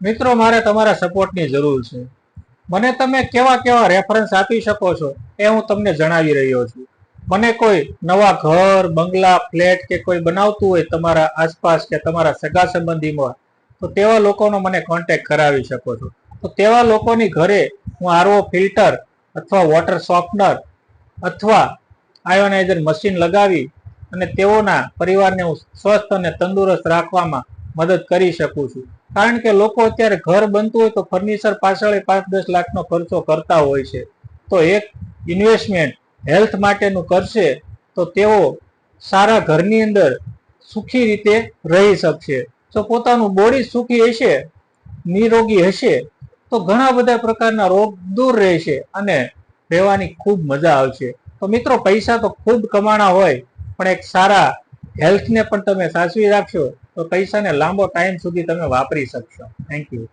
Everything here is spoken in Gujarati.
મિત્રો, મારે તમારા સપોર્ટની જરૂર છે. મને તમે કેવા કેવા રેફરન્સ આપી શકો છો એ હું તમને જણાવી રહ્યો છું. મને કોઈ નવા ઘર, બંગલા ફ્લેટ કે કોઈ બનાવતું હોય તમારા આસપાસ કે તમારા સગા સંબંધીમાં, તો તેવા લોકોનો મને કોન્ટેક્ટ કરાવી શકો છો. તો તેવા લોકોની ઘરે હું આરઓ ફિલ્ટર અથવા વોટર સોફ્ટનર અથવા આયોનાઇઝર મશીન લગાવી અને તેઓના પરિવારને હું સ્વસ્થ અને તંદુરસ્ત રાખવામાં મદદ કરી શકું છું. કારણ કે લોકો અત્યારે ઘર બનતું હોય તો ફર્નિચર પાછળ પાંચ દસ લાખનો ખર્ચો કરતા હોય છે. તો એક ઇન્વેસ્ટમેન્ટ હેલ્થ માટેનું કરશે તો તેઓ સારા ઘરની અંદર સુખી રીતે રહી શકશે. જો પોતાનું બોડી સુખી હશે, નિરોગી હશે, તો ઘણા બધા પ્રકારના રોગ દૂર રહેશે અને રહેવાની ખૂબ મજા આવશે. તો મિત્રો, પૈસા તો ખૂબ કમાણા હોય, પણ એક સારા હેલ્થને પણ તમે સાચવી રાખશો, તો પૈસાને લાંબો ટાઈમ સુધી તમે વાપરી શકશો. Thank you